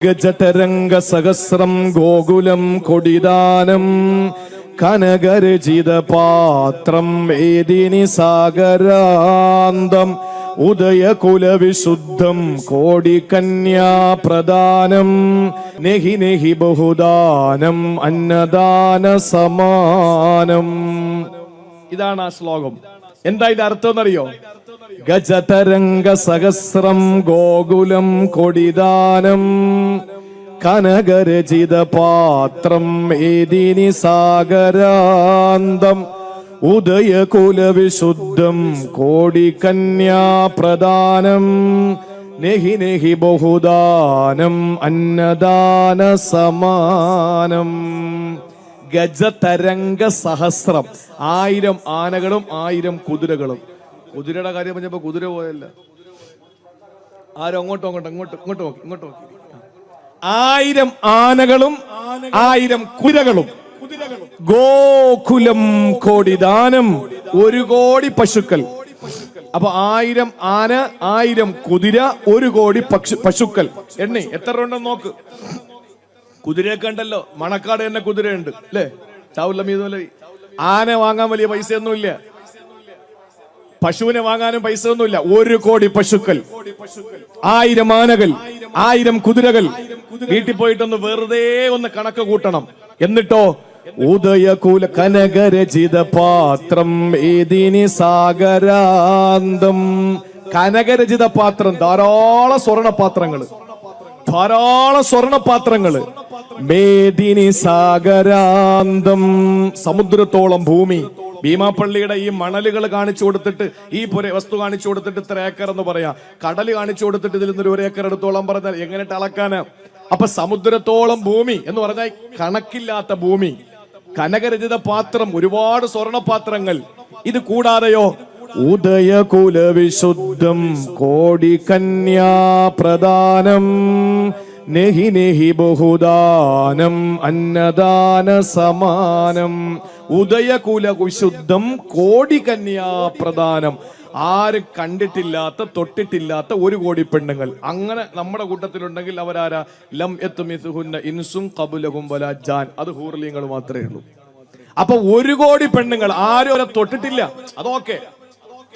ഗജതരംഗ സഹസ്രം ഗോകുലം കൊടിദാനം കനകരചിത പാത്രം വേദിനി സാഗരാന്തം ഉദയകുലവിശുദ്ധം പ്രദാനം നെഹി നെഹി ബഹുദാനം അന്നദാന സമാനം ഇതാണ് ആ ശ്ലോകം. എന്താ ഇതിന്റെ അർത്ഥം എന്നറിയോ? ഗജതരംഗ സഹസ്രം ഗോകുലം കൊടിദാനം. കനകരചിത പാത്രം ഏതിനി സാഗരാന്തം. ഉദയകുലവിശുദ്ധം കോടികന്യാ പ്രദാനം നെഹി നെഹി ബഹുദാനം അന്നദാന സമാനം ഗജതരംഗ സഹസ്രം. ആയിരം ആനകളും ആയിരം കുതിരകളും. കുതിരയുടെ കാര്യം പറഞ്ഞപ്പോ കുതിര പോയല്ല. ആരും അങ്ങോട്ടും അങ്ങോട്ടും അങ്ങോട്ട് ഇങ്ങോട്ട് നോക്കി ഇങ്ങോട്ട് നോക്കി. ആയിരം ആനകളും ആയിരം കുതിരകളും. ഗോകുലം കോടി ദാനം ഒരു കോടി പശുക്കൾ. അപ്പൊ ആയിരം ആന ആയിരം കുതിര ഒരു കോടി പക്ഷു പശുക്കൾ. എണ്ണി എത്ര ഉണ്ടെന്ന് നോക്ക്. കുതിരയൊക്കെ ഉണ്ടല്ലോ. മണക്കാട് തന്നെ കുതിരയുണ്ട് അല്ലേ? ചാവുല്ല ആന വാങ്ങാൻ വലിയ പൈസയൊന്നുമില്ല. പശുവിനെ വാങ്ങാനും പൈസ ഒന്നുമില്ല ഒരു കോടി പശുക്കൾ ആയിരം ആനകൾ ആയിരം കുതിരകൾ വീട്ടിൽ പോയിട്ടൊന്ന് വെറുതെ ഒന്ന് കണക്ക് കൂട്ടണം. എന്നിട്ടോ ഉദയകൂല കനകരചിത പാത്രം ഏതിനി സാഗരാന്തം. കനകരചിത പാത്രം ധാരാളം സ്വർണ പാത്രങ്ങൾ ധാരാളം സ്വർണപാത്രങ്ങൾ മേദിനി സാഗരാന്തം. സമുദ്രത്തോളം ഭൂമി. ഭീമാപ്പള്ളിയുടെ ഈ മണലുകൾ കാണിച്ചു കൊടുത്തിട്ട് ഈ പുര വസ്തു കാണിച്ചു കൊടുത്തിട്ട് ഇത്ര ഏക്കർ എന്ന് പറയാം. കടൽ കാണിച്ചു കൊടുത്തിട്ട് ഇതിൽ നിന്ന് ഒരു ഏക്കർ എടുത്തോളം പറഞ്ഞാൽ എങ്ങനെ അളക്കാന്? അപ്പൊ സമുദ്രത്തോളം ഭൂമി എന്ന് പറഞ്ഞാൽ കണക്കില്ലാത്ത ഭൂമി. കനകരചിത പാത്രം ഒരുപാട് സ്വർണപാത്രങ്ങൾ. ഇത് കൂടാതെയോ? ഉദയകുല വിശുദ്ധം കോടി കന്യാ പ്രദാനം നെഹി നെഹി ബഹുദാനം അന്നദാന സമാനം ഉദയകുല കുശുദ്ധം കോടി കന്യാ പ്രദാനം ആരും കണ്ടിട്ടില്ലാത്ത തൊട്ടിട്ടില്ലാത്ത ഒരു കോടി പെണ്ണുങ്ങൾ. അങ്ങനെ നമ്മുടെ കൂട്ടത്തിലുണ്ടെങ്കിൽ അവരാരാ? ലം എത്തുമിസുഹുന്ന ഇൻസും കബുലകും വല ജാൻ. അത് ഹൂർലിയങ്ങൾ മാത്രമേ ഉള്ളൂ. അപ്പൊ ഒരു കോടി പെണ്ണുങ്ങൾ ആരും അവരെ തൊട്ടിട്ടില്ല. അതൊക്കെ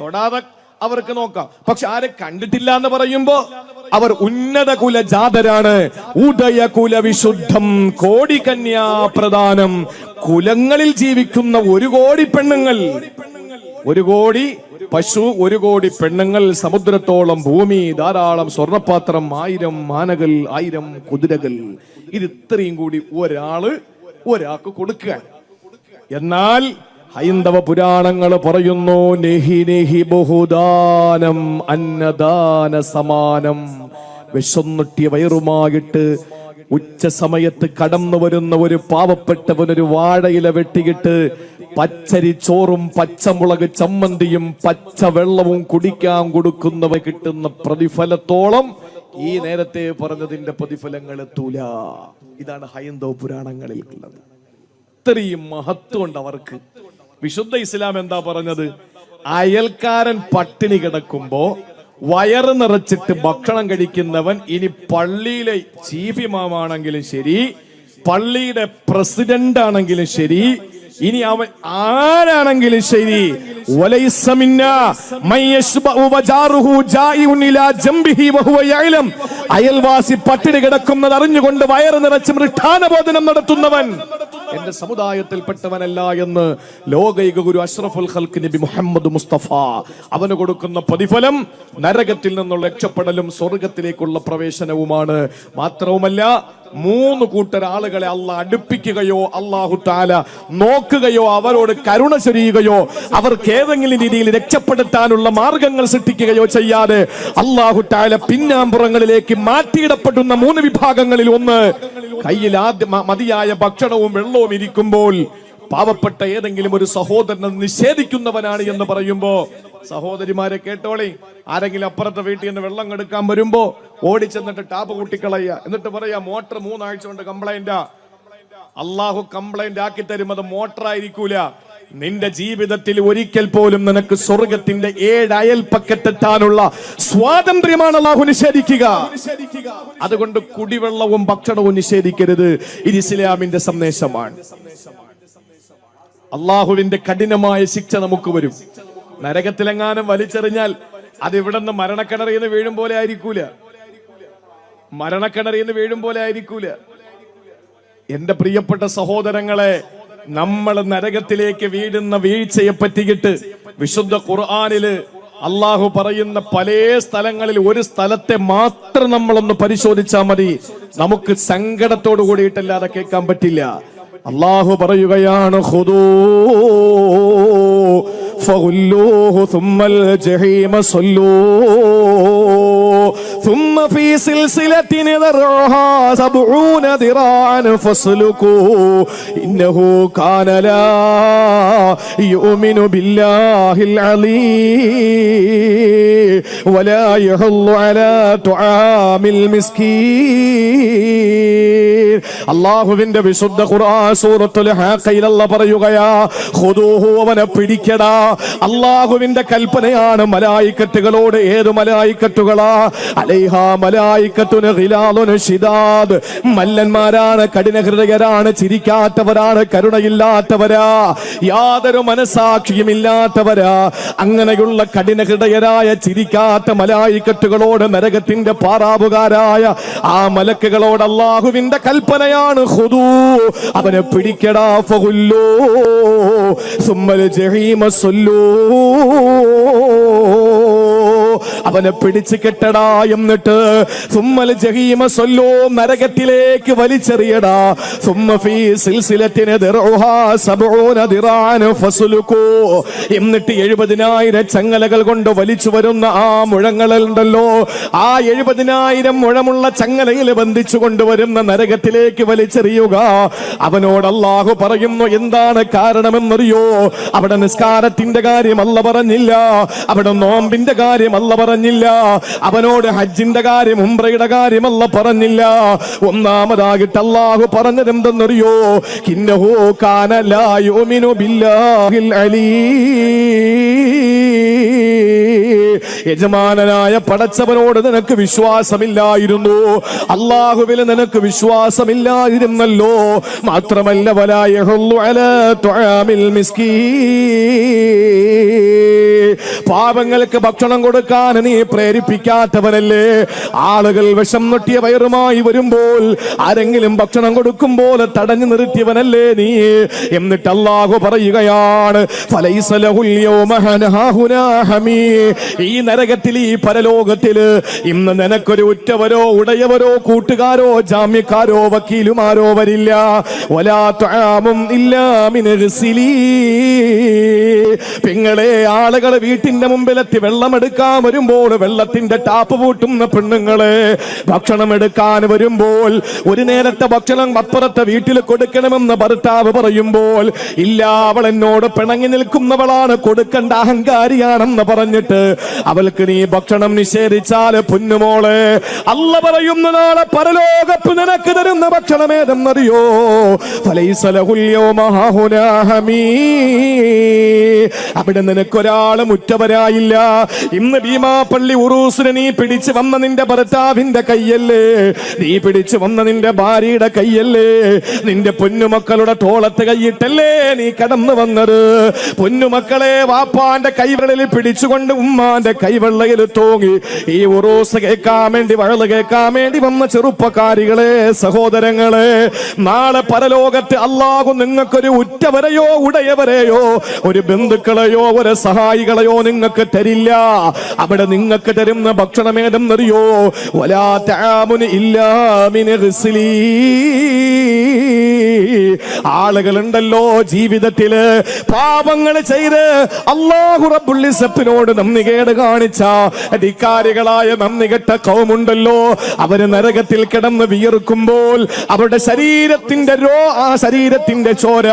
തൊടാതെ അവർക്ക് നോക്കാം. പക്ഷെ ആരെ കണ്ടിട്ടില്ല എന്ന് പറയുമ്പോ അവർ ഉന്നത കുല ജാതരാണ് ഉദയ കുല വിശുദ്ധം കോടി കന്യാ പ്രധാനം കുലങ്ങളിൽ ജീവിക്കുന്ന ഒരു കോടി പെണ്ണുങ്ങൾ. ഒരു കോടി പശു ഒരു കോടി പെണ്ണുങ്ങൾ. സമുദ്രത്തോളം ഭൂമി ധാരാളം സ്വർണപാത്രം ആയിരം മാനകൾ ആയിരം കുതിരകൾ. ഇത് ഇത്രയും കൂടി ഒരാൾ ഒരാൾക്ക് കൊടുക്കുക എന്നാൽ ഹൈന്ദവ പുരാണങ്ങൾ പറയുന്നു നെഹി നെഹി ബഹുദാനം അന്നദാന സമാനം. വിശന്നിട്ടിയ വയറുമായിട്ട് ഉച്ച സമയത്ത് കടന്നു വരുന്ന ഒരു പാവപ്പെട്ടവൻ ഒരു വാഴയില വെട്ടിയിട്ട് പച്ചരി ചോറും പച്ചമുളക് ചമ്മന്തിയും പച്ച വെള്ളവും കുടിക്കാൻ കൊടുക്കുന്നവ കിട്ടുന്ന പ്രതിഫലത്തോളം ഈ നേരത്തെ പറഞ്ഞതിന്റെ പ്രതിഫലങ്ങൾ എത്തൂല. ഇതാണ് ഹൈന്ദവ പുരാണങ്ങളിൽ ഉള്ളത് ഇത്രയും മഹത്വമുണ്ട് അവർക്ക്. വിശുദ്ധ ഇസ്ലാം എന്താ പറഞ്ഞത്? അയൽക്കാരൻ പട്ടിണി കിടക്കുമ്പോ വയറ് നിറച്ചിട്ട് ഭക്ഷണം കഴിക്കുന്നവൻ ഇനി പള്ളിയിലെ ചീഫ് ഇമാമാണെങ്കിലും ശരി പള്ളിയുടെ പ്രസിഡന്റ് ആണെങ്കിലും ശരി ഇനി അവൻ ആരാണെങ്കിലും ശരി. അയൽവാസി പട്ടിണി കിടക്കുന്നത് അറിഞ്ഞുകൊണ്ട് വയറ് നിറച്ച് മൃഷ്ടാനബോധനം നടത്തുന്നവൻ. എന്റെ സമുദായത്തിൽപ്പെട്ടവനല്ല എന്ന് ലോകൈക ഗുരു അഷ്റഫുൽ ഖൽക്ക് നബി മുഹമ്മദ് മുസ്തഫ അവന് കൊടുക്കുന്ന പ്രതിഫലം നരകത്തിൽ നിന്നുള്ള രക്ഷപ്പെടലും സ്വർഗത്തിലേക്കുള്ള പ്രവേശനവുമാണ്. മാത്രവുമല്ല മൂന്ന് കൂട്ടർ ആളുകളെ അല്ല അടുപ്പിക്കുകയോ അള്ളാഹു താല നോക്കുകയോ അവരോട് കരുണ ചൊരിയുകയോ അവർക്ക് ഏതെങ്കിലും രീതിയിൽ രക്ഷപ്പെടുത്താനുള്ള മാർഗങ്ങൾ സൃഷ്ടിക്കുകയോ ചെയ്യാതെ അള്ളാഹു താല പിന്നാമ്പുറങ്ങളിലേക്ക് മാറ്റിയിടപ്പെടുന്ന മൂന്ന് വിഭാഗങ്ങളിൽ ഒന്ന്. കയ്യിൽ ആദ്യ മതിയായ ഭക്ഷണവും വെള്ളവും ഇരിക്കുമ്പോൾ പാവപ്പെട്ട ഏതെങ്കിലും ഒരു സഹോദരനെ നിഷേധിക്കുന്നവനാണ് എന്ന് പറയുമ്പോ സഹോദരിമാരെ കേട്ടോളി. ആരെങ്കിലും അപ്പുറത്തെ വീട്ടിൽ നിന്ന് വെള്ളം എടുക്കാൻ വരുമ്പോ ഓടിച്ചെന്നിട്ട് ടാപ്പ് കൂട്ടിക്കളയുക. എന്നിട്ട് പറയാ മോട്ടർ മൂന്നാഴ്ച കൊണ്ട് കംപ്ലൈന്റ് അള്ളാഹു കംപ്ലൈന്റ് ആക്കി അത് മോട്ടർ ആയിരിക്കൂല. നിന്റെ ജീവിതത്തിൽ ഒരിക്കൽ പോലും നിനക്ക് സ്വർഗത്തിന്റെ ഏഴ് അയൽപ്പക്കത്തെത്താനുള്ള സ്വാതന്ത്ര്യമാണ് അള്ളാഹു നിഷേധിക്കുക. അതുകൊണ്ട് കുടിവെള്ളവും ഭക്ഷണവും നിഷേധിക്കരുത്. ഇത് ഇസ്ലാമിന്റെ സന്ദേശമാണ്. അള്ളാഹുവിന്റെ കഠിനമായ ശിക്ഷ നമുക്ക് വരും. നരകത്തിലെങ്ങാനും വലിച്ചെറിഞ്ഞാൽ അത് ഇവിടെ നിന്ന് മരണക്കിണറിയിൽ നിന്ന് വീഴും പോലെ ആയിരിക്കൂല. മരണക്കിണറിൽ നിന്ന് വീഴും പോലെ ആയിരിക്കൂല. എന്റെ പ്രിയപ്പെട്ട സഹോദരങ്ങളെ നമ്മൾ നരകത്തിലേക്ക് വീഴുന്ന വീഴ്ചയെ പറ്റിയിട്ട് വിശുദ്ധ ഖുർആാനിൽ അള്ളാഹു പറയുന്ന പല സ്ഥലങ്ങളിൽ ഒരു സ്ഥലത്തെ മാത്രം നമ്മളൊന്ന് പരിശോധിച്ചാൽ മതി. നമുക്ക് സങ്കടത്തോടു കൂടിയിട്ടല്ലാതെ കേൾക്കാൻ പറ്റില്ല. അള്ളാഹു പറയുകയാണ് ഹുദൂ فغلوه ثم الجحيم صلوه. ثم في سلسلة ذرعها سبعون ذراعا فاسلكوه إنه كان لا يؤمن بالله العلي ولا يحل على طعام المسكين അള്ളാഹുവിന്റെ വിശുദ്ധ ഖുർആൻ സൂറത്തുൽ ഹാഖയിൽ അല്ലാഹ് പറയുകയാ ഖുദൂഹു അവനെ പിടിക്കടാ അള്ളാഹുവിന്റെ കൽപ്പനയാണ് മലായിക്കത്തുകളോട് ഏത് മലായിക്കത്തുകളാ അലൈഹ മലായിക്കത്തുന് ഖിലാലുന് ഷിദാദ് മല്ലന്മാരാണ് കഠിന ഹൃദയരാണ് ചിരിക്കാത്തവരാണ് കരുണയില്ലാത്തവരാ. യാതൊരു മനസാക്ഷിയും ഇല്ലാത്തവരാ അങ്ങനെയുള്ള കഠിന ഹൃദയരായ ചിരിക്കാത്ത മലായിക്കെട്ടുകളോട് നരകത്തിന്റെ പാറാവുകാരായ ആ മലക്കുകളോട് അള്ളാഹുവിന്റെ കൽപ്പനയാണ് ഹുദൂ അവനെ പിടിക്കടാ ഫഹുല്ലോ. സുമ്മൽ ജഹീമ സൊല്ലൂ. അവനെ പിടിച്ചു കെട്ടടാ എന്നിട്ട് ജഹീമ സൊല്ലോ നരകത്തിലേക്ക് വലിച്ചെറിയടാ. ഫീ എന്നിട്ട് എഴുപതിനായിരം ചങ്ങലകൾ കൊണ്ട് വലിച്ചു വരുന്ന ആ മുഴങ്ങളുണ്ടല്ലോ. ആ എഴുപതിനായിരം മുഴമുള്ള ചങ്ങലയിൽ ബന്ധിച്ചു കൊണ്ടുവരുന്ന നരകത്തിലേക്ക് വലിച്ചെറിയുക. അവനോട് അള്ളാഹു പറയുന്നു എന്താണ് കാരണമെന്നറിയോ? അവിടെ നിസ്കാരത്തിന്റെ കാര്യം അല്ല പറഞ്ഞില്ല. അവിടെ നോമ്പിന്റെ കാര്യം അല്ല പറഞ്ഞില്ല. അവനോട് ഹജ്ജിന്റെ കാര്യം ഉംറയുടെ കാര്യം അല്ല പറഞ്ഞില്ല. ഒന്നാമതാകിട്ട് അള്ളാഹു പറഞ്ഞത് എന്തെന്നറിയോ കിന്നഹോ കാനലായോമിനു ബില്ലാഹിൽ അലീ. യജമാനനായ പടച്ചവനോട് നിനക്ക് വിശ്വാസമില്ലായിരുന്നു. അള്ളാഹുവിൽ നിനക്ക് വിശ്വാസമില്ലായിരുന്നല്ലോ. മാത്രമല്ല പാപങ്ങൾക്ക് ഭക്ഷണം കൊടുക്കാൻ നീ പ്രേരിപ്പിക്കാത്തവനല്ലേ? ആളുകൾ വിഷം നൊട്ടിയ വയറുമായി വരുമ്പോൾ ആരെങ്കിലും ഭക്ഷണം കൊടുക്കുമ്പോൾ തടഞ്ഞു നിർത്തിയവനല്ലേ നീ? എന്നിട്ട് അള്ളാഹു പറയുകയാണ്. ഈ നരകത്തിൽ ഈ പരലോകത്തിൽ ഇന്ന് നിനക്കൊരു ഉറ്റവരോ ഉടയവരോ കൂട്ടുകാരോ ജാമ്യക്കാരോ വക്കീലുമാരോ വരില്ല ഒലാത്താമും തുആമും ഇല്ലാ മിൻ ഗിസ്ലീ. പെങ്ങളെ ആളുകളെ വീട്ടിന്റെ മുമ്പിലെത്തി വെള്ളമെടുക്കാൻ വരുമ്പോൾ വെള്ളത്തിന്റെ ടാപ്പ് പൂട്ടുന്ന പെണ്ണുങ്ങളെ ഭക്ഷണം എടുക്കാൻ വരുമ്പോൾ ഒരു നേരത്തെ ഭക്ഷണം അപ്പുറത്തെ വീട്ടിൽ കൊടുക്കണമെന്ന് ഭർത്താവ് പറയുമ്പോൾ ഇല്ല അവൾ എന്നോട് പിണങ്ങി നിൽക്കുന്നവളാണ് കൊടുക്കേണ്ട അഹങ്കാരിയാണെന്ന് പറഞ്ഞിട്ട് അവൾക്ക് നീ ഭക്ഷണം നിഷേധിച്ചാൽ പുന്നുമോളെ. അല്ല പറയുന്ന നാളെ പരലോകപ്പ് നിനക്ക് തരുന്ന ഭക്ഷണം ഏതെന്നറിയോ? അവിടെ നിനക്കൊരാൾ മുറ്റവരായില്ല. ഇന്ന് ഭീമാപ്പള്ളി ഉറൂസിന് നീ പിടിച്ചു വന്ന നിന്റെ ഭർത്താവിന്റെ കയ്യല്ലേ? നീ പിടിച്ചു വന്ന നിന്റെ ഭാര്യയുടെ കയ്യല്ലേ? നിന്റെ പൊന്നുമക്കളുടെ തോളത്ത് കൈയിട്ടല്ലേ നീ കടന്നു വന്നത്? പൊന്നുമക്കളെ വാപ്പാന്റെ കൈവെള്ളയിൽ പിടിച്ചുകൊണ്ട് ഉമ്മാന്റെ കൈവെള്ളയിൽ തൂങ്ങി ഈ ഉറൂസ് കേൾക്കാൻ വേണ്ടി വഴൽ കേൾക്കാൻ വേണ്ടി വന്ന ചെറുപ്പക്കാരികളെ സഹോദരങ്ങളെ നാളെ പരലോകത്ത് അള്ളാഹു നിങ്ങൾക്കൊരു ഉറ്റവരെയോ ഉടയവരെയോ ഒരു ബന്ധുക്കളെയോ ഒരു സഹായികളെയോ നിങ്ങൾക്ക് തരില്ല. അവിടെ നിങ്ങൾക്ക് തരുന്ന ഭക്ഷണം ഏതെന്നറിയോ? ഗിസ്ലീ. ആളുകളുണ്ടല്ലോ ജീവിതത്തിൽ പാപങ്ങൾ ചെയ്ത് അള്ളാഹു കേട് നന്ദികേട് കാണിച്ച അധികാരികളായ നന്ദി കെട്ട കൗമുണ്ടല്ലോ. അവർ നരകത്തിൽ കിടന്ന് വിയർക്കുമ്പോൾ അവരുടെ ശരീരത്തിന്റെ രോ ആ ശരീരത്തിന്റെ ചോര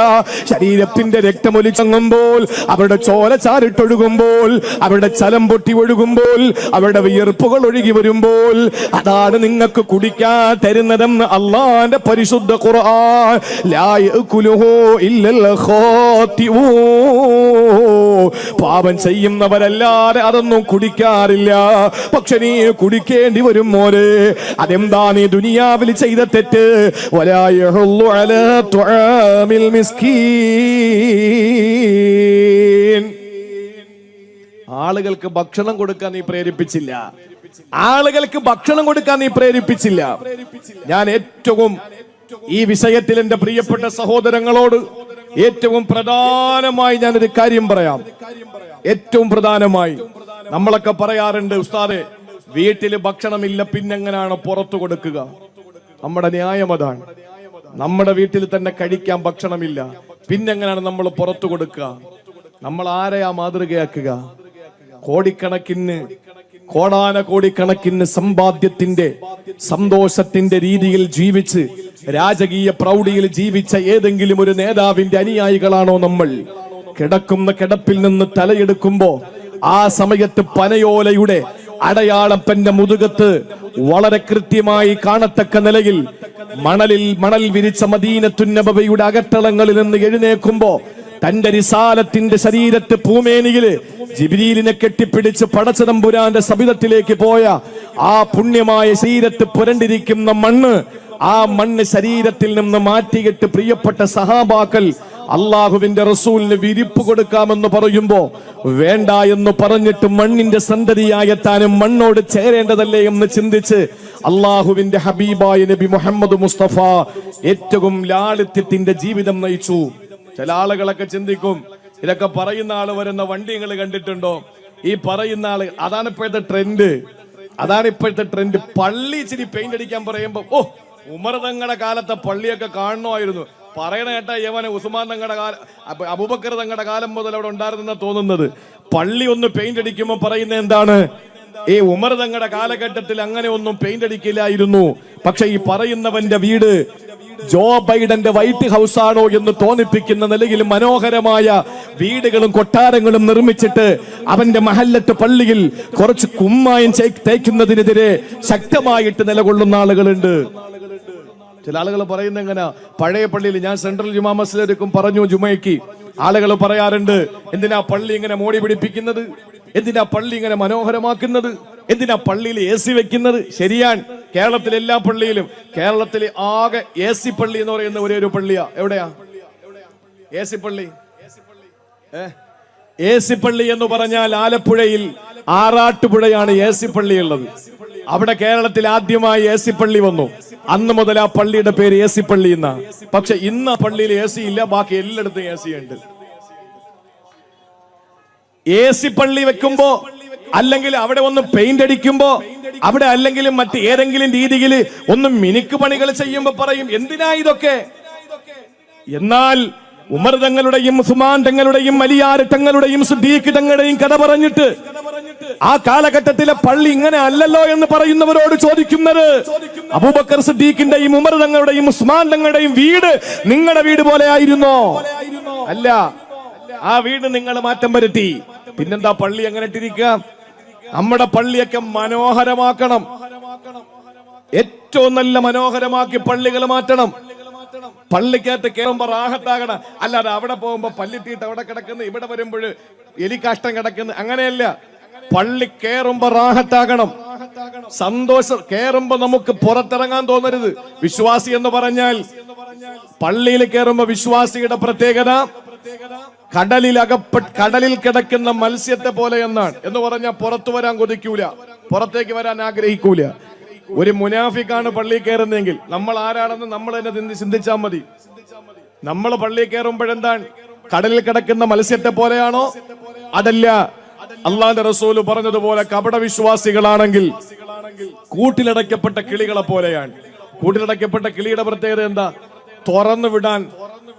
ശരീരത്തിന്റെ രക്തമൊലിച്ചങ്ങുമ്പോൾ അവരുടെ ചോര ചാരിട്ടൊഴുകുമ്പോൾ അവരുടെ ചലം പൊട്ടി ഒഴുകുമ്പോൾ അവരുടെ വിയർപ്പുകൾ ഒഴുകി വരുമ്പോൾ അതാണ് നിങ്ങൾക്ക് കുടിക്കാൻ തരുന്നതെന്ന് അള്ളാന്റെ പരിശുദ്ധ ഖുർആൻ. പാപം ചെയ്യുന്നവരല്ലാതെ അതൊന്നും കുടിക്കാറില്ല. പക്ഷെ നീ കുടിക്കേണ്ടി വരും മോനെ. അതെന്താ നീ ദുനിയാവിൽ ചെയ്ത തെറ്റ്? ആളുകൾക്ക് ഭക്ഷണം കൊടുക്കാൻ നീ പ്രേരിപ്പിച്ചില്ല. ആളുകൾക്ക് ഭക്ഷണം കൊടുക്കാൻ നീ പ്രേരിപ്പിച്ചില്ല. ഞാൻ ഏറ്റവും ഈ വിഷയത്തിൽ എന്റെ പ്രിയപ്പെട്ട സഹോദരങ്ങളോട് ഏറ്റവും പ്രധാനമായി ഞാനൊരു കാര്യം പറയാം. ഏറ്റവും പ്രധാനമായി നമ്മളൊക്കെ പറയാറുണ്ട് ഉസ്താദെ വീട്ടിൽ ഭക്ഷണമില്ല പിന്നെങ്ങനാണ് പുറത്തു കൊടുക്കുക? നമ്മുടെ ന്യായം അതാണ്. നമ്മുടെ വീട്ടിൽ തന്നെ കഴിക്കാൻ ഭക്ഷണമില്ല പിന്നെങ്ങനാണ് നമ്മൾ പുറത്തു കൊടുക്കുക? നമ്മൾ ആരെയാ മാതൃകയാക്കുക? കോടിക്കണക്കിന് കോടാന കോടിക്കണക്കിന് സമ്പാദ്യത്തിന്റെ സന്തോഷത്തിന്റെ രീതിയിൽ ജീവിച്ച് രാജകീയ പ്രൗഢിയിൽ ജീവിച്ച ഏതെങ്കിലും ഒരു നേതാവിന്റെ അനുയായികളാണോ നമ്മൾ? കിടക്കുന്ന കിടപ്പിൽ നിന്ന് തലയെടുക്കുമ്പോ ആ സമയത്ത് പനയോലയുടെ അടയാളം തന്റെ മുതുകത്ത് വളരെ കൃത്യമായി കാണത്തക്ക നിലയിൽ മണലിൽ മണൽ വിരിച്ച മദീനത്തുന്നബയുടെ അകത്തളങ്ങളിൽ നിന്ന് എഴുന്നേക്കുമ്പോ തന്റെ റിസാലത്തിന്റെ ശരീരത്ത് പൂമേനിയിൽ ജിബിരിയിലിനെ കെട്ടിപ്പിടിച്ച് പടച്ചതമ്പുരാന്റെ സബിതത്തിലേക്ക് പോയ ആ പുണ്യമായ ശരീരത്ത് പുരണ്ടിരിക്കുന്ന മണ്ണ് ആ മണ്ണ് ശരീരത്തിൽ നിന്ന് മാറ്റിയിട്ട് പ്രിയപ്പെട്ട സഹാബാക്കൾ അള്ളാഹുവിന്റെ റസൂലിന് വിരിപ്പ് കൊടുക്കാമെന്ന് പറയുമ്പോ വേണ്ട എന്ന് പറഞ്ഞിട്ട് മണ്ണിന്റെ സന്തതിയായ താനും മണ്ണോട് ചേരേണ്ടതല്ലേ എന്ന് ചിന്തിച്ച് അള്ളാഹുവിന്റെ ഹബീബായ നബി മുഹമ്മദ് മുസ്തഫ ഏറ്റവും ലാളിത്യത്തിന്റെ ജീവിതം നയിച്ചു. ചില ആളുകളൊക്കെ ചിന്തിക്കും ഇതൊക്കെ പറയുന്ന ആൾ വരുന്ന വണ്ടി നിങ്ങൾ കണ്ടിട്ടുണ്ടോ? ഈ പറയുന്ന ആൾ അതാണ് ഇപ്പോഴത്തെ ട്രെൻഡ്. അതാണ് ഇപ്പോഴത്തെ ട്രെൻഡ്. പള്ളി ഇച്ചിരി പെയിന്റ് അടിക്കാൻ പറയുമ്പോ ഓ ഉമർ തങ്ങളുടെ കാലത്തെ പള്ളിയൊക്കെ കാണണമായിരുന്നു. പറയണ കേട്ട യവനെ ഉസ്മാൻ തങ്ങളുടെ കാലം അബൂബക്കർ തങ്ങളുടെ കാലം മുതൽ അവിടെ ഉണ്ടായിരുന്നെന്ന് തോന്നുന്നത്. പള്ളി ഒന്ന് പെയിന്റ് അടിക്കുമ്പോൾ പറയുന്നത് എന്താണ്? ഈ ഉമർ തങ്ങളുടെ കാലഘട്ടത്തിൽ അങ്ങനെ ഒന്നും പെയിന്റ് അടിക്കില്ലായിരുന്നു. പക്ഷെ ഈ പറയുന്നവന്റെ വീട് ജോ ബൈഡന്റെ വൈറ്റ് ഹൗസ് ആണോ എന്ന് തോന്നിപ്പിക്കുന്ന നിലയിൽ മനോഹരമായ വീടുകളും കൊട്ടാരങ്ങളും നിർമ്മിച്ചിട്ട് അവന്റെ മഹല്ലത്ത് പള്ളിയിൽ കുറച്ച് കുമ്മായം തേക്കുന്നതിനെതിരെ ശക്തമായിട്ട് നിലകൊള്ളുന്ന ആളുകളുണ്ട്. ചില ആളുകൾ പറയുന്ന എങ്ങനെ? പഴയ പള്ളിയിൽ ഞാൻ സെൻട്രൽ ജുമാ മസ്ജിദിലേക്കും പറഞ്ഞു ജുമയ്ക്ക്. ആളുകൾ പറയാറുണ്ട് എന്തിനാ പള്ളി ഇങ്ങനെ മോടി പിടിപ്പിക്കുന്നത്? എന്തിനാ പള്ളി ഇങ്ങനെ മനോഹരമാക്കുന്നത്? എന്തിനാ പള്ളിയിൽ എ സി വെക്കുന്നത്? ശരിയാണ്. കേരളത്തിലെ എല്ലാ പള്ളിയിലും കേരളത്തിലെ ആകെ എ സി പള്ളി എന്ന് പറയുന്ന ഒരേ ഒരു പള്ളിയാ. എവിടെയാ? എ സി പള്ളി. എ സി പള്ളി എന്ന് പറഞ്ഞാൽ ആലപ്പുഴയിൽ ആറാട്ടുപുഴയാണ് എ സി പള്ളി ഉള്ളത് അവിടെ കേരളത്തിൽ ആദ്യമായി എ സി പള്ളി വന്നു. അന്ന് മുതൽ ആ പള്ളിയുടെ പേര് എ സി പള്ളി എന്നാ. പക്ഷെ ഇന്ന് പള്ളിയിൽ എ സി ഇല്ല ബാക്കി എല്ലായിടത്തും എ സി ഉണ്ട്. എ സി പള്ളി വെക്കുമ്പോ അല്ലെങ്കിൽ അവിടെ ഒന്ന് പെയിന്റ് അടിക്കുമ്പോ അവിടെ അല്ലെങ്കിൽ മറ്റ് ഏതെങ്കിലും രീതിയിൽ ഒന്ന് മിനുക്ക് പണികൾ ചെയ്യുമ്പോ പറയും എന്തിനാ ഇതൊക്കെ? എന്നാൽ ഉമർ തങ്ങളുടെയും സുമാൻ തങ്ങളുടെയും അലിയാർ തങ്ങളുടെയും സുദ്ദീഖ് തങ്ങളുടെയും കഥ പറഞ്ഞിട്ട് ആ കാലഘട്ടത്തിലെ പള്ളി ഇങ്ങനെ അല്ലല്ലോ എന്ന് പറയുന്നവരോട് ചോദിക്കുന്നത് അബൂബക്കർ സിദ്ദീഖിന്റെയും ഉമർ തങ്ങളുടെയും ഉസ്മാൻ തങ്ങളുടെയും വീട് നിങ്ങളുടെ വീട് പോലെ ആയിരുന്നോ? അല്ല. ആ വീട് നിങ്ങൾ മാറ്റം വരുത്തി. പിന്നെന്താ പള്ളി എങ്ങനെ ഇട്ടിരിക്കുക? നമ്മുടെ പള്ളിയൊക്കെ മനോഹരമാക്കണം. ഏറ്റവും നല്ല മനോഹരമാക്കി പള്ളികൾ മാറ്റണം. പള്ളിക്കകത്ത് കയറുമ്പോ റാഹത്താകണം. അല്ലാതെ അവിടെ പോകുമ്പോ പല്ലിത്തീട്ട് അവിടെ കിടക്കുന്നു ഇവിടെ വരുമ്പോൾ എലിക്കാഷ്ടം കിടക്കുന്നു അങ്ങനെയല്ല. പള്ളി കയറുമ്പോ റാഹത്താകണം. സന്തോഷം കയറുമ്പോ നമുക്ക് പുറത്തിറങ്ങാൻ തോന്നരുത്. വിശ്വാസി എന്ന് പറഞ്ഞാൽ പള്ളിയിൽ കയറുമ്പോ വിശ്വാസിയുടെ പ്രത്യേകത കടലിൽ അകപ്പെട്ട് കടലിൽ കിടക്കുന്ന മത്സ്യത്തെ പോലെ എന്നാണ്. എന്ന് പറഞ്ഞാൽ പുറത്തു വരാൻ കൊതിക്കൂല. പുറത്തേക്ക് വരാൻ ആഗ്രഹിക്കൂല. ഒരു മുനാഫിക്കാണ് പള്ളിയിൽ കയറുന്നതെങ്കിൽ നമ്മൾ ആരാണെന്ന് നമ്മൾ തന്നെ ചിന്തിച്ചാൽ മതി. നമ്മൾ പള്ളിയിൽ കയറുമ്പോഴെന്താണ് കടലിൽ കിടക്കുന്ന മത്സ്യത്തെ പോലെയാണോ? അതല്ല. അള്ളാന്റെ റസൂൽ പറഞ്ഞതുപോലെ കപട വിശ്വാസികളാണെങ്കിൽ കൂട്ടിലടയ്ക്കപ്പെട്ട കിളികളെ പോലെയാണ്. കൂട്ടിലടയ്ക്കപ്പെട്ട കിളിയുടെ പ്രത്യേകത എന്താ? തുറന്നു വിടാൻ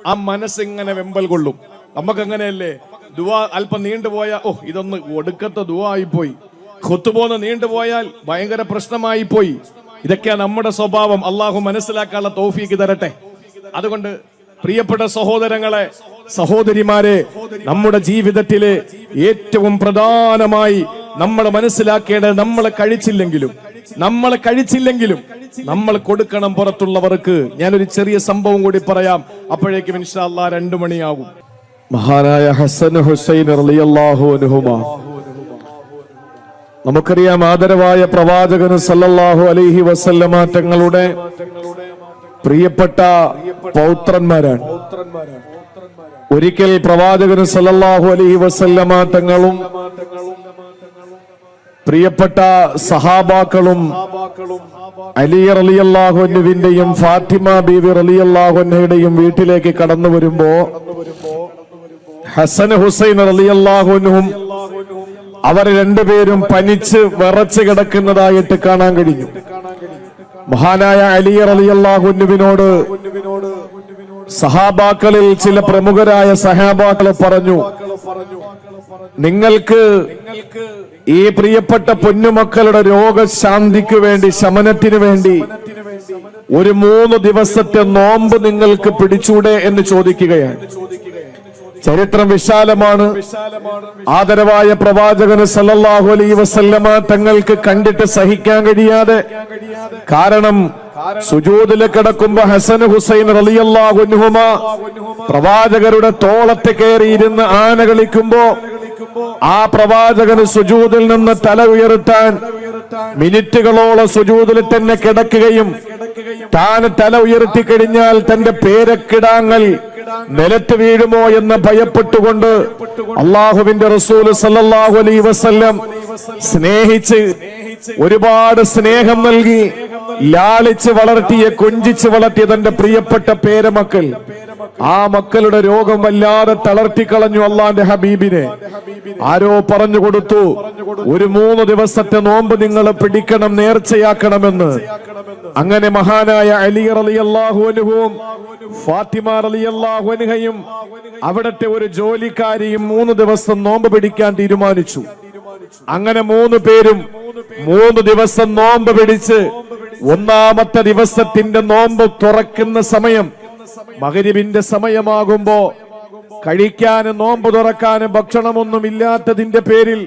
ആ മനസ്സിങ്ങനെ വെമ്പൽ കൊള്ളും. നമുക്കങ്ങനെയല്ലേ? ദുവാ അല്പം നീണ്ടുപോയ ഓ ഇതൊന്ന് ഒടുക്കത്തെ ദുവായി പോയി കൊത്തുപോന്ന് നീണ്ടുപോയാൽ ഭയങ്കര പ്രശ്നമായി പോയി. ഇതൊക്കെയാ നമ്മുടെ സ്വഭാവം. അള്ളാഹു മനസ്സിലാക്കാനുള്ള തോഫീക്ക് തരട്ടെ. അതുകൊണ്ട് പ്രിയപ്പെട്ട സഹോദരങ്ങളെ സഹോദരിമാരെ നമ്മുടെ ജീവിതത്തിലെ ഏറ്റവും പ്രധാനമായി നമ്മൾ മനസ്സിലാക്കേണ്ടത് നമ്മൾ കഴിച്ചില്ലെങ്കിലും നമ്മൾ കഴിച്ചില്ലെങ്കിലും നമ്മൾ കൊടുക്കണം പുറത്തുള്ളവർക്ക്. ഞാനൊരു ചെറിയ സംഭവം കൂടി പറയാം. അപ്പോഴേക്കും ഇൻഷാല്ല രണ്ടു മണിയാകും. മഹാനായ ഹസൻ ഹുസൈൻ നമുക്കറിയാം ആദരവായ പ്രവാചകന് സല്ലല്ലാഹു അലൈഹി വസല്ലമ തങ്ങളുടെ പ്രിയപ്പെട്ട പൗത്രന്മാരാണ്. ഒരിക്കൽ പ്രവാചകന് സല്ലല്ലാഹു അലൈഹി വസല്ലമ തങ്ങളും പ്രിയപ്പെട്ട സഹാബാക്കളും അലി റളിയല്ലാഹുവിന്റെയും ഫാത്തിമ ബീവി റളിയല്ലാഹുവിന്റെയും വീട്ടിലേക്ക് കടന്നു വരുമ്പോ ഹസൻ ഹുസൈൻ റളിയല്ലാഹുവിനും അവർ രണ്ടുപേരും പനിച്ച് വിറച്ച് കിടക്കുന്നതായിട്ട് കാണാൻ കഴിഞ്ഞു. മഹാനായ അലി റളിയല്ലാഹുവിനോട് സഹാബാക്കളിൽ ചില പ്രമുഖരായ സഹാബാക്കൾ പറഞ്ഞു നിങ്ങൾക്ക് ഈ പ്രിയപ്പെട്ട പൊന്നുമക്കളുടെ രോഗശാന്തിക്ക് വേണ്ടി ശമനത്തിന് വേണ്ടി ഒരു മൂന്ന് ദിവസത്തെ നോമ്പ് നിങ്ങൾക്ക് പിടിച്ചൂടെ എന്ന് ചോദിക്കുകയാണ്. ചരിത്രം വിശാലമാണ്. ആദരവായ പ്രവാചകന് സല്ലല്ലാഹു അലൈഹി വസല്ലമ തങ്ങൾക്ക് കണ്ടിട്ട് സഹിക്കാൻ കഴിയാതെ കാരണം സുജൂദിൽ കിടക്കുമ്പോ ഹസൻ ഹുസൈൻ റളിയല്ലാഹു അൻഹുമ പ്രവാചകരുടെ തോളത്ത് കയറിയിരുന്ന് ആന കളിക്കുമ്പോ ആ പ്രവാചകന് സുജൂദിൽ നിന്ന് തല ഉയർത്താൻ മിനിറ്റുകളോളം സുജൂതിൽ തന്നെ കിടക്കുകയും താൻ തല ഉയർത്തി കഴിഞ്ഞാൽ തന്റെ പേരക്കിടാങ്ങൾ നിലത്ത് വീഴുമോ എന്ന് ഭയപ്പെട്ടുകൊണ്ട് അള്ളാഹുവിന്റെ റസൂൽ സല്ലാഹു അലൈ വസല്ലം സ്നേഹിച്ച് ഒരുപാട് സ്നേഹം നൽകി ലാളിച്ച് വളർത്തിയ കൊഞ്ചിച്ച് വളർത്തിയ തന്റെ പ്രിയപ്പെട്ട പേരമക്കൾ. ആ മക്കളുടെ രോഗം വല്ലാതെ തളർത്തിക്കളഞ്ഞു അള്ളാന്റെ ഹബീബിനെ. ആരോ പറഞ്ഞു കൊടുത്തു ഒരു മൂന്ന് ദിവസത്തെ നോമ്പ് നിങ്ങൾ പിടിക്കണം നേർച്ചയാക്കണമെന്ന്. അങ്ങനെ മഹാനായ അലി ഫാത്തിമാർ ഫാത്തിമ അൻഹയും അവിടത്തെ ഒരു ജോലിക്കാരിയും മൂന്ന് ദിവസം നോമ്പ് പിടിക്കാൻ തീരുമാനിച്ചു. അങ്ങനെ മൂന്ന് പേരും മൂന്ന് ദിവസം നോമ്പ് പിടിച്ച് ഒന്നാമത്തെ ദിവസത്തിന്റെ നോമ്പ് തുറക്കുന്ന സമയം. മകരിവിന്റെ സമയമാകുമ്പോ കഴിക്കാന് നോമ്പ് തുറക്കാന് ഭക്ഷണമൊന്നും ഇല്ലാത്തതിന്റെ പേരിൽ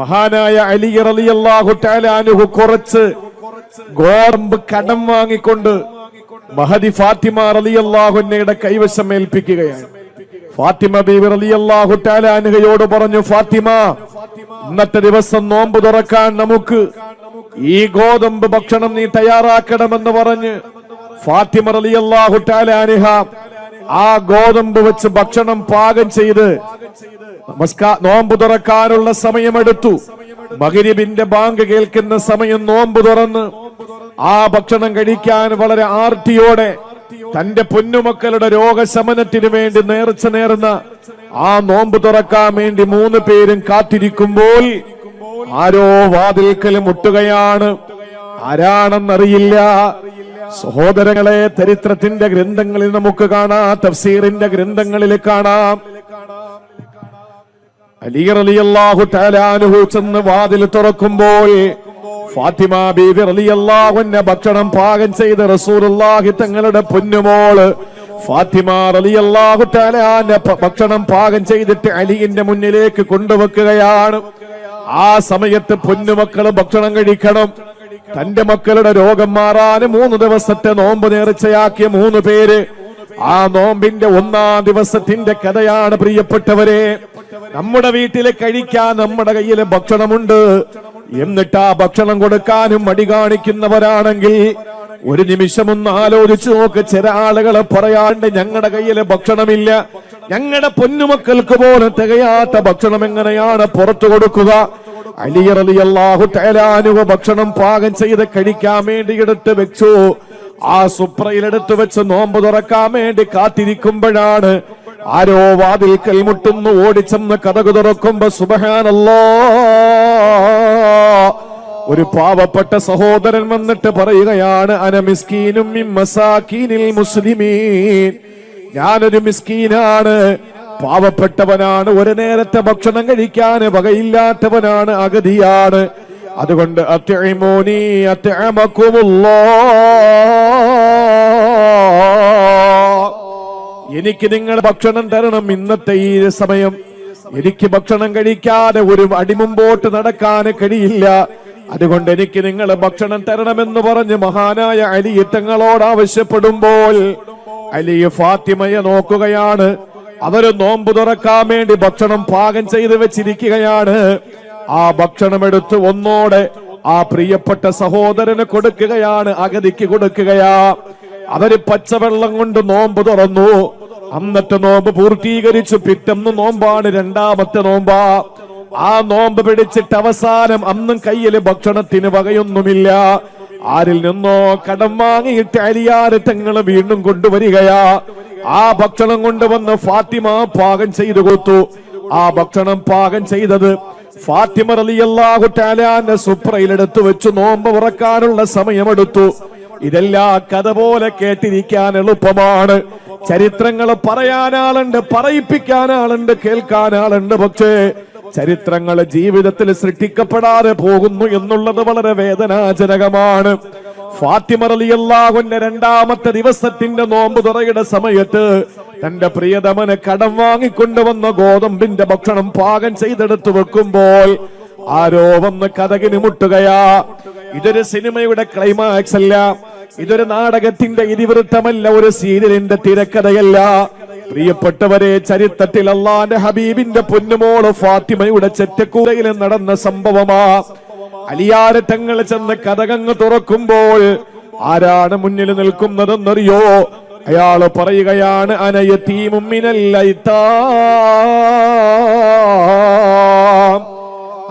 മഹാനായ അലി റളിയല്ലാഹു തആല അൻഹു കുറച്ച് ഗോതമ്പ് കടം വാങ്ങിക്കൊണ്ട് മഹദി ഫാത്തിമ റളിയല്ലാഹുന്നയുടെ കൈവശം ഏൽപ്പിക്കുകയാണ്. ഫാത്തിമ ബീബി റളിയല്ലാഹു തആല അൻഹയോട് പറഞ്ഞു ഫാത്തിമ ഇന്നത്തെ ദിവസം നോമ്പ് തുറക്കാൻ നമുക്ക് ഈ ഗോതമ്പ് ഭക്ഷണം നീ തയ്യാറാക്കണമെന്ന് പറഞ്ഞ് ഫാത്തിമ അലി അള്ളാഹു ആ ഗോതമ്പ് വെച്ച് ഭക്ഷണം പാകം ചെയ്ത് നമസ്കാ നോമ്പ് തുറക്കാനുള്ള സമയമെടുത്തു. മകരിബിന്റെ ബാങ്ക് കേൾക്കുന്ന സമയം നോമ്പ് തുറന്ന് ആ ഭക്ഷണം കഴിക്കാൻ വളരെ ആർത്തിയോടെ തന്റെ പൊന്നുമക്കളുടെ രോഗശമനത്തിന് വേണ്ടി നേർച്ച നേർന്ന ആ നോമ്പ് തുറക്കാൻ വേണ്ടി മൂന്ന് പേരും കാത്തിരിക്കുമ്പോൾ ആരോ വാതിൽക്കൽ മുട്ടുകയാണ്. ആരാണെന്നറിയില്ല. സഹോദരങ്ങളെ ചരിത്രത്തിന്റെ ഗ്രന്ഥങ്ങളിൽ നമുക്ക് കാണാം. തഫ്സീറിന്റെ ഗ്രന്ഥങ്ങളിൽ കാണാം. അലി റളിയല്ലാഹു തആല അൻഹു ചെന്ന് വാതിൽ തുറക്കുമ്പോൾ ഫാത്തിമ ബിബി അൻഹ ഭക്ഷണം പാകം ചെയ്ത് റസൂലുള്ളാഹി തങ്ങളുടെ പൊന്നുമോൾ ഫാത്തിമ റളിയല്ലാഹു തആല ഭക്ഷണം പാകം ചെയ്തിട്ട് അലിയിന്റെ മുന്നിലേക്ക് കൊണ്ടുവെക്കുകയാണ്. ആ സമയത്ത് പൊന്നുമക്കൾ ഭക്ഷണം കഴിക്കണം. തന്റെ മക്കളുടെ രോഗം മാറാന് മൂന്ന് ദിവസത്തെ നോമ്പ് നേർച്ചയാക്കിയ മൂന്ന് പേര്. ആ നോമ്പിന്റെ ഒന്നാം ദിവസത്തിന്റെ കഥയാണ് പ്രിയപ്പെട്ടവരെ. നമ്മുടെ വീട്ടിലെ കഴിക്കാൻ നമ്മുടെ കയ്യിൽ ഭക്ഷണമുണ്ട്. എന്നിട്ട് ആ ഭക്ഷണം കൊടുക്കാനും മടി കാണിക്കുന്നവരാണെങ്കിൽ ഒരു നിമിഷം ഒന്ന് ആലോചിച്ചു നോക്ക്. ചില ആളുകളെ പറയാണ്ട് ഞങ്ങളുടെ കയ്യിൽ ഭക്ഷണമില്ല. ഞങ്ങളുടെ പൊന്നുമക്കൾക്ക് പോലും തികയാത്ത ഭക്ഷണം എങ്ങനെയാണ് പുറത്തു കൊടുക്കുക? അലിയർ അലി അള്ളാഹു തേലാനുവ ഭക്ഷണം പാകം ചെയ്ത് കഴിക്കാൻ വേണ്ടി എടുത്ത് വെച്ചു. ആ സുപ്രയിലെടുത്ത് വെച്ച് നോമ്പ് തുറക്കാൻ വേണ്ടി കാത്തിരിക്കുമ്പോഴാണ് ആരോ വാതിൽ മുട്ടുന്നു ഓടിച്ചെന്ന് കഥകു തുറക്കുമ്പോ സുബഹാനല്ലോ. ഒരു പാവപ്പെട്ട സഹോദരൻ വന്നിട്ട് പറയുകയാണ് അനമിസ്കീനും മുസ്ലിമീൻ. ഞാനൊരു മിസ്കീനാണ്. പാവപ്പെട്ടവനാണ്. ഒരു നേരത്തെ ഭക്ഷണം കഴിക്കാൻ വകയില്ലാത്തവനാണ്. അഗതിയാണ്. അതുകൊണ്ട് അത്യഴിമോനി എനിക്ക് നിങ്ങൾ ഭക്ഷണം തരണം ഇന്നത്തെ ഈ സമയം. എനിക്ക് ഭക്ഷണം കഴിക്കാതെ ഒരു അടിമുമ്പോട്ട് നടക്കാൻ കഴിയില്ല. അതുകൊണ്ട് എനിക്ക് നിങ്ങൾ ഭക്ഷണം തരണമെന്ന് പറഞ്ഞ് മഹാനായ അലി തങ്ങളോട് ആവശ്യപ്പെടുമ്പോൾ അലി ഫാത്തിമയെ നോക്കുകയാണ്. അവർ നോമ്പ് തുറക്കാൻ വേണ്ടി ഭക്ഷണം പാകം ചെയ്ത് വെച്ചിരിക്കുകയാണ്. ആ ഭക്ഷണം എടുത്ത് ഒന്നോടെ ആ പ്രിയപ്പെട്ട സഹോദരന് കൊടുക്കുകയാണ് അഗതിക്ക് കൊടുക്കുകയാ. അവർ പച്ചവെള്ളം കൊണ്ട് നോമ്പ് തുറന്നു. അന്നത്തെ നോമ്പ് പൂർത്തീകരിച്ചു. പിറ്റന്ന് നോമ്പാണ് രണ്ടാമത്തെ നോമ്പാ. ആ നോമ്പ് പിടിച്ചിട്ട് അവസാനം അന്നും കയ്യിൽ ഭക്ഷണത്തിന് വകയൊന്നുമില്ല. ആരിൽ നിന്നോ കടം വാങ്ങിയിട്ട് അരിയാറ് തങ്ങളെ വീണ്ടും കൊണ്ടുവരികയാ. ആ ഭക്ഷണം കൊണ്ടുവന്ന് ഫാത്തിമ പാകം ചെയ്തു കൊടുത്തു. ആ ഭക്ഷണം പാകം ചെയ്തത് ഫാത്തിമ റളിയല്ലാഹു സുപ്രയിൽ എടുത്തു വെച്ച് നോമ്പ് ഉറക്കാനുള്ള സമയമെടുത്തു. ഇതെല്ലാ കഥ പോലെ കേട്ടിരിക്കാൻ എളുപ്പമാണ്. ചരിത്രങ്ങൾ പറയാനാളുണ്ട് പറയിപ്പിക്കാനാളുണ്ട് കേൾക്കാനാളുണ്ട് പക്ഷേ ചരിത്രങ്ങൾ ജീവിതത്തിൽ സൃഷ്ടിക്കപ്പെടാതെ പോകുന്നു എന്നുള്ളത് വളരെ വേദനാജനകമാണ്. ഫാത്തിമ റളിയല്ലാഹുവിന്റെ രണ്ടാമത്തെ ദിവസത്തിന്റെ നോമ്പ് തുറയുടെ സമയത്ത് തന്റെ പ്രിയതമന് കടം വാങ്ങിക്കൊണ്ടുവന്ന ഗോതമ്പിന്റെ ഭക്ഷണം പാകം ചെയ്തെടുത്തു വെക്കുമ്പോൾ ആരോ വന്ന് കഥകിന് മുട്ടുകയാ. ഇതൊരു സിനിമയുടെ ക്ലൈമാക്സ് അല്ല. ഇതൊരു നാടകത്തിന്റെ ഇതിവൃത്തമല്ല. ഒരു സീരിയലിന്റെ തിരക്കഥയല്ല. പ്രിയപ്പെട്ടവരെ ചരിത്രത്തിൽ അള്ളാന്റെ ഹബീബിന്റെ പൊന്നുമോൾ ഫാത്തിമയുടെ ചെറ്റക്കൂരയിൽ നടന്ന സംഭവമാ. അലിയാരറ്റങ്ങൾ ചെന്ന് കഥകങ്ങ് തുറക്കുമ്പോൾ ആരാണ് മുന്നിൽ നിൽക്കുന്നതെന്നറിയോ? അയാൾ പറയുകയാണ്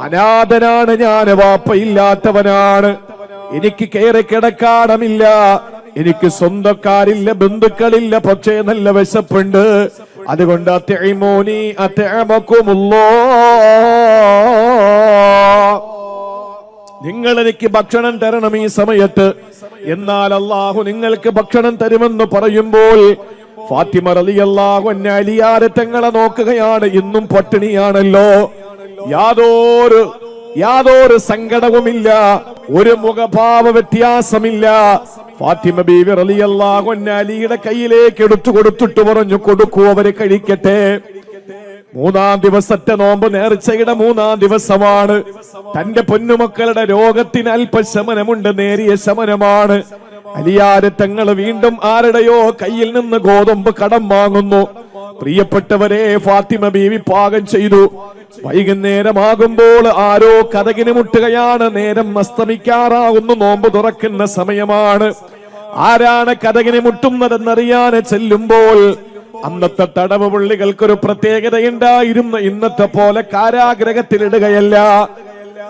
അനാഥനാണ് ഞാൻ വാപ്പയില്ലാത്തവനാണ്. എനിക്ക് കയറി കിടക്കാടമില്ല എനിക്ക് സ്വന്തക്കാരില്ല ബന്ധുക്കളില്ല പക്ഷേ നല്ല വിശപ്പുണ്ട്. അതുകൊണ്ട് അത്യമോനി അത്യമക്കുമുള്ളോ നിങ്ങൾ എനിക്ക് ഭക്ഷണം തരണം ഈ സമയത്ത്. എന്നാൽ അള്ളാഹു നിങ്ങൾക്ക് ഭക്ഷണം തരുമെന്ന് പറയുമ്പോൾ ഫാത്തിമ അൻഹ അലിയാരെ തങ്ങളെ നോക്കുകയാണ്. ഇന്നും പട്ടിണിയാണല്ലോ. യാതൊരു യാതൊരു സങ്കടവുമില്ല. ഒരു മുഖഭാവ വ്യത്യാസമില്ല. ഫാത്തിമ ബീവി റളിയല്ലാഹു അലിയുടെ കയ്യിലേക്ക് എടുത്തു കൊടുത്തിട്ട് പറഞ്ഞു കൊടുക്കൂ അവരെ കഴിക്കട്ടെ. മൂന്നാം ദിവസത്തെ നോമ്പ് നേർച്ചയുടെ മൂന്നാം ദിവസമാണ്. തന്റെ പൊന്നുമക്കളുടെ രോഗത്തിന് അല്പശമനമുണ്ട് നേരിയ ശമനമാണ്. അലിയാരെ തങ്ങൾ വീണ്ടും ആരുടെയോ കയ്യിൽ നിന്ന് ഗോതമ്പ് കടം വാങ്ങുന്നു. പ്രിയപ്പെട്ടവരെ ഫാത്തിമ ബീവി പാകം ചെയ്തു. വൈകുന്നേരമാകുമ്പോൾ ആരോ കഥകിന് മുട്ടുകയാണ്. നേരം അസ്തമിക്കാറാകുന്നു നോമ്പ് തുറക്കുന്ന സമയമാണ്. ആരാണ് കഥകിന് മുട്ടുന്നതെന്നറിയാൻ ചെല്ലുമ്പോൾ അന്നത്തെ തടവ് പുള്ളികൾക്കൊരു പ്രത്യേകതയുണ്ടായിരുന്നു. ഇന്നത്തെ പോലെ കാരാഗ്രഹത്തിലിടുകയല്ല.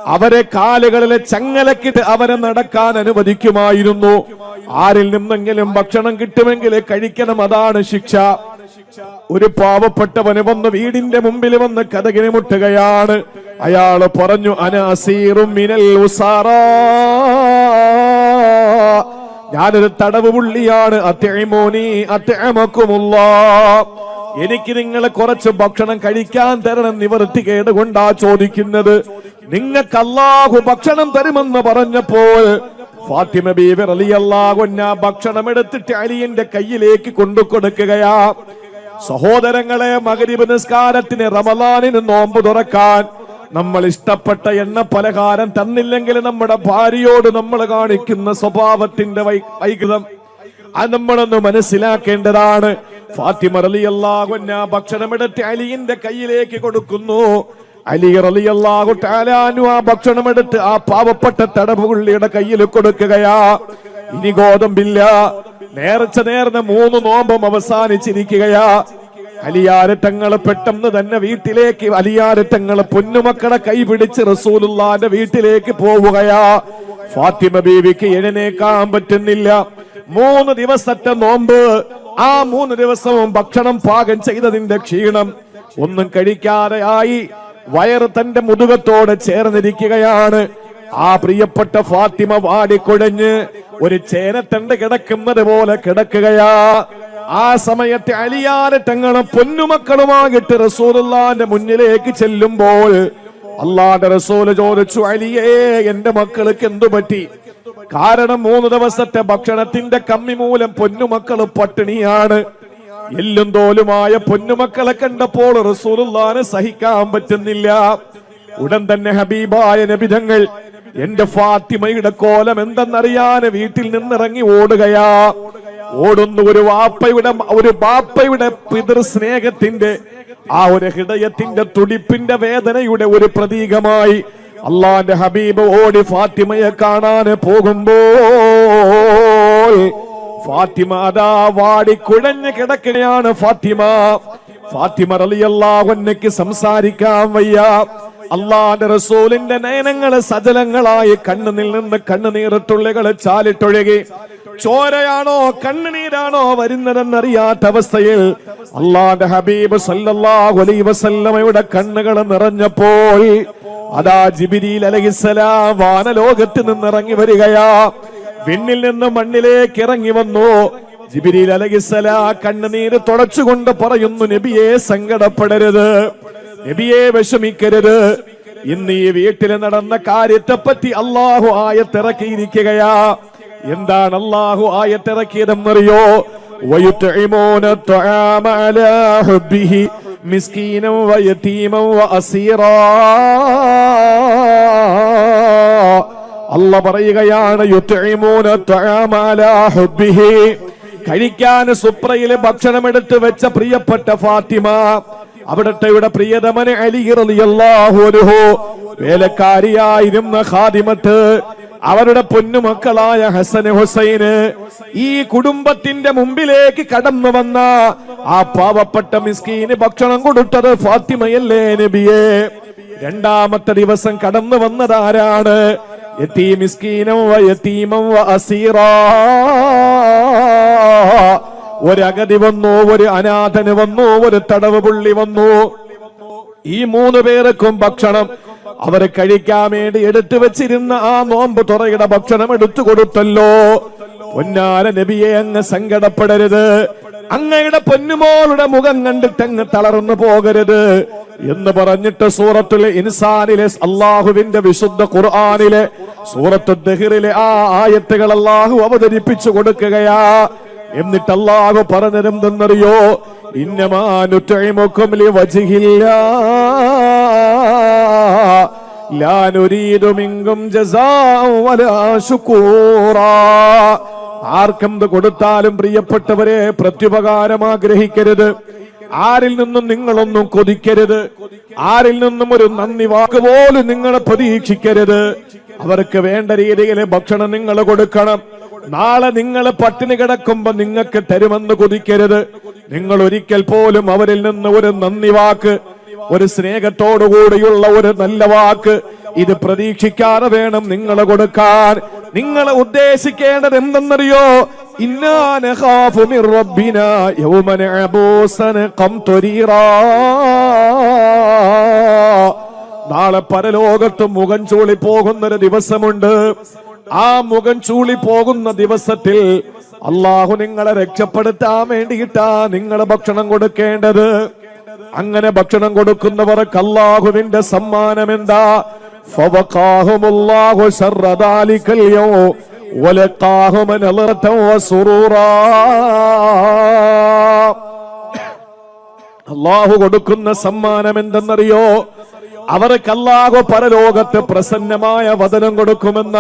അവരെ കാലുകളിലെ ചങ്ങലക്കിട്ട് അവരെ നടക്കാൻ അനുവദിക്കുമായിരുന്നു. ആരിൽ നിന്നെങ്കിലും ഭക്ഷണം കിട്ടുമെങ്കിൽ കഴിക്കണം. അതാണ് ശിക്ഷ. ഒരു പാവപ്പെട്ടവന് വന്ന് വീടിന്റെ മുമ്പിൽ വന്ന് കഥകിന് മുട്ടുകയാണ്. അയാൾ പറഞ്ഞു അനാസീറും മിനൽ ഞാനൊരു തടവ് പുള്ളിയാണ്. അത്യമോനി അത്യമക്കുമുള്ള എനിക്ക് നിങ്ങളെ കുറച്ച് ഭക്ഷണം കഴിക്കാൻ തരണം നിവർത്തി കേടുകൊണ്ടാ ചോദിക്കുന്നത്. നിങ്ങൾക്ക് അല്ലാഹു ഭക്ഷണം തരുമെന്ന് പറഞ്ഞപ്പോൾ ഫാത്തിമ ബീവർ അലി അള്ളാഹു ഭക്ഷണം എടുത്തിട്ട് അലിയന്റെ കയ്യിലേക്ക് കൊണ്ടു കൊടുക്കുകയാ സഹോദരങ്ങളെ മകരിബ് നിസ്കാരത്തിന് റമലാനിന് നോമ്പ് തുറക്കാൻ നമ്മൾ ഇഷ്ടപ്പെട്ട എണ്ണ പലഹാരം തന്നില്ലെങ്കിൽ നമ്മുടെ ഭാര്യയോട് നമ്മൾ കാണിക്കുന്ന സ്വഭാവത്തിന്റെ വൈകൃതം. അത് നമ്മളൊന്ന് മനസ്സിലാക്കേണ്ടതാണ്. ഫാത്തിമ ഭക്ഷണം ഭക്ഷണമെടുത്ത് അലിയുടെ കയ്യിലേക്ക് കൊടുക്കുന്നു. അലി റലി അള്ളാഹു ടാലാനു ആ ഭക്ഷണമെടുത്ത് ആ പാവപ്പെട്ട തടവുള്ളിയുടെ കയ്യിൽ കൊടുക്കുകയാ. ഇനി ഗോതമ്പില്ല. നേർച്ച നേർന്ന മൂന്ന് നോമ്പും അവസാനിച്ചിരിക്കുകയാ. അലിയാരറ്റങ്ങൾ പെട്ടെന്ന് തന്നെ വീട്ടിലേക്ക് അലിയാരറ്റങ്ങൾ പൊന്നുമക്കളെ കൈപിടിച്ച് റസൂലുള്ളാന്റെ വീട്ടിലേക്ക് പോവുകയാ. ഫാത്തിമ ബീവിക്ക് എഴുന്നേക്കാൻ പറ്റുന്നില്ല. മൂന്ന് ദിവസത്തെ നോമ്പ്. ആ മൂന്ന് ദിവസവും ഭക്ഷണം പാകം ചെയ്തതിന്റെ ക്ഷീണം ഒന്നും കഴിക്കാതെ ആയി വയറ് തന്റെ മുതുകത്തോട് ചേർന്നിരിക്കുകയാണ്. ആ പ്രിയപ്പെട്ട ഫാത്തിമ വാടിക്കൊഴഞ്ഞ് ഒരു ചേനത്തണ്ട് കിടക്കുന്നത് പോലെ കിടക്കുകയാ. ആ സമയത്ത് അലിയാരെ തങ്ങളും പൊന്നുമക്കളുമാകിട്ട് റസൂലുള്ളാന്റെ മുന്നിലേക്ക് ചെല്ലുമ്പോൾ അള്ളാന്റെ റസൂൽ ചോദിച്ചു അലിയേ എന്റെ മക്കൾക്ക് എന്തു പറ്റി? കാരണം മൂന്ന് ദിവസത്തെ ഭക്ഷണത്തിന്റെ കമ്മി മൂലം പൊന്നുമക്കൾ പട്ടിണിയാണ്. എല്ലും തോലുമായ പൊന്നുമക്കളെ കണ്ടപ്പോൾ റസൂലുള്ളാനെ സഹിക്കാൻ പറ്റുന്നില്ല. ഉടൻ തന്നെ ഹബീബായ നബിതങ്ങൾ എന്റെ ഫാത്തിമയുടെ കോലം എന്തെന്നറിയാന് വീട്ടിൽ നിന്നിറങ്ങി ഓടുകയാ. ഓടുന്നു ഒരു വാപ്പയുടെ ഒരു ബാപ്പയുടെ പിതൃ സ്നേഹത്തിന്റെ ആ ഒരു ഹൃദയത്തിന്റെ തുടിപ്പിന്റെ വേദനയുടെ ഒരു പ്രതീകമായി അള്ളാന്റെ ഹബീബ് ഓടി ഫാത്തിമയെ കാണാൻ പോകുമ്പോൾ ഫാത്തിമ അതാ വാടി കുഴഞ്ഞു കിടക്കുകയാണ് ഫാത്തിമ. ഫാത്തിമ ഒന്നയ്ക്ക് സംസാരിക്കാം വയ്യ. അള്ളാന്റെ റസൂലിന്റെ നയനങ്ങൾ സജലങ്ങളായി കണ്ണുനിൽ നിന്ന് കണ്ണുനീറത്തുള്ളികൾ ചാലിട്ടൊഴുകി. ചോരയാണോ കണ്ണുനീരാണോ വരുന്നതെന്നറിയാത്ത അവസ്ഥയിൽ അള്ളാന്റെ ഹബീബ് സല്ലല്ലാഹു അലൈഹി വസല്ലമയുടെ കണ്ണുകൾ നിറഞ്ഞപ്പോൾ അതാ ജിബിരിയിൽ അലഹിസലാം വാനലോകത്ത് നിന്നിറങ്ങി വരികയാ. വിണ്ണിൽ നിന്ന് മണ്ണിലേക്ക് ഇറങ്ങി വന്നു. ജിബിരിയിൽ അലഹിസല കണ്ണുനീര് തുടച്ചുകൊണ്ട് പറയുന്നു നബിയെ സങ്കടപ്പെടരുത്. നബിയെ വിഷമിക്കരുത് ഇന്ന് ഈ വീട്ടിൽ നടന്ന കാര്യത്തെ പറ്റി അള്ളാഹു ആയത്തിറക്കിയിരിക്കുകയാ എന്താണ് അള്ളാഹു ആയത്തിറക്കിയതെന്നറിയോ ويطعمون الطعام على حبه مسكينا ويتيما وأسيرا അല്ല പറയുകയാണ് യുത്ഇമൂന തഅമ അലാ ഹുബ്ബിഹി കഴിക്കാൻ സുപ്രയിലെ ഭക്ഷണം എടുത്ത് വെച്ച പ്രിയപ്പെട്ട ഫാത്തിമ അവിടത്തെ ഇവിടെ പ്രിയതമന് അലി റളിയല്ലാഹു അൻഹു വേലക്കാരിയായിരുന്ന ഖാദിമത്ത് അവരുടെ പൊന്നുമക്കളായ ഹസൻ ഹുസൈന് ഈ കുടുംബത്തിന്റെ മുമ്പിലേക്ക് കടന്നു വന്ന ആ പാവപ്പെട്ട മിസ്കീന് ഭക്ഷണം കൊടുത്തത് ഫാത്തിമയല്ലേ നബിയെ? രണ്ടാമത്തെ ദിവസം കടന്നു വന്നതാരാണ്? യതീം മിസ്കീനം വ യത്തീമം വ അസീറാ. ഒരു അഗതി വന്നു ഒരു അനാഥന് വന്നു ഒരു തടവ് പുള്ളി വന്നു. ഈ മൂന്ന് പേർക്കും ഭക്ഷണം. അവരെ കഴിക്കാൻ വേണ്ടി എടുത്തു വെച്ചിരുന്ന ആ നോമ്പ് തുറയുടെ ഭക്ഷണം എടുത്തു കൊടുത്തല്ലോ. പൊന്നാല നബിയെ അങ്ങ് സങ്കടപ്പെടരുത്. അങ്ങയുടെ പൊന്നുമോളുടെ മുഖം കണ്ടിട്ട് അങ്ങ് തളർന്നു പോകരുത് എന്ന് പറഞ്ഞിട്ട് സൂറത്തിലെ ഇൻസാനിലെ അള്ളാഹുവിന്റെ വിശുദ്ധ ഖുർആാനിലെ സൂറത്ത് ദഹിറിലെ ആ ആയത്തുകൾ അള്ളാഹു അവതരിപ്പിച്ചു കൊടുക്കുകയാ. എന്നിട്ട് അള്ളാഹു പറഞ്ഞതെന്തെന്നറിയോ ഇന്നമാനുറ്റൈമുക്കും ലാ നുരീദു മിങ്കും ജസാഅ വലാ ആർക്കും കൊടുത്താലും പ്രിയപ്പെട്ടവരെ പ്രത്യുപകാരം ആഗ്രഹിക്കരുത്. ആരിൽ നിന്നും നിങ്ങളൊന്നും കൊതിക്കരുത്. ആരിൽ നിന്നും ഒരു നന്ദി വാക്ക് പോലും നിങ്ങൾ പ്രതീക്ഷിക്കരുത്. അവർക്ക് വേണ്ട രീതിയിൽ ഭക്ഷണം നിങ്ങൾ കൊടുക്കണം. നാളെ നിങ്ങൾ പട്ടിണി കിടക്കുമ്പോ നിങ്ങൾക്ക് തരുമെന്ന് കൊതിക്കരുത്. നിങ്ങൾ ഒരിക്കൽ പോലും അവരിൽ നിന്ന് ഒരു നന്ദി വാക്ക് ഒരു സ്നേഹത്തോടുകൂടിയുള്ള ഒരു നല്ല വാക്ക് ഇത് പ്രതീക്ഷിക്കാതെ വേണം നിങ്ങൾ കൊടുക്കാൻ. നിങ്ങൾ ഉദ്ദേശിക്കേണ്ടത് എന്തെന്നറിയോ? നാളെ പരലോകത്ത് മുഖം ചൂളി പോകുന്നൊരു ദിവസമുണ്ട്. ആ മുഖം ചൂളി പോകുന്ന ദിവസത്തിൽ അള്ളാഹു നിങ്ങളെ രക്ഷപ്പെടുത്താൻ വേണ്ടിയിട്ടാ നിങ്ങളെ ഭക്ഷണം കൊടുക്കേണ്ടത്. അങ്ങനെ ഭക്ഷണം കൊടുക്കുന്നവർക്ക് അള്ളാഹുവിന്റെ സമ്മാനം എന്താ? അള്ളാഹു കൊടുക്കുന്ന സമ്മാനം എന്തെന്നറിയോ? അവർക്ക് അല്ലാഹു പരലോകത്ത് പ്രസന്നമായ വചനം കൊടുക്കുമെന്ന.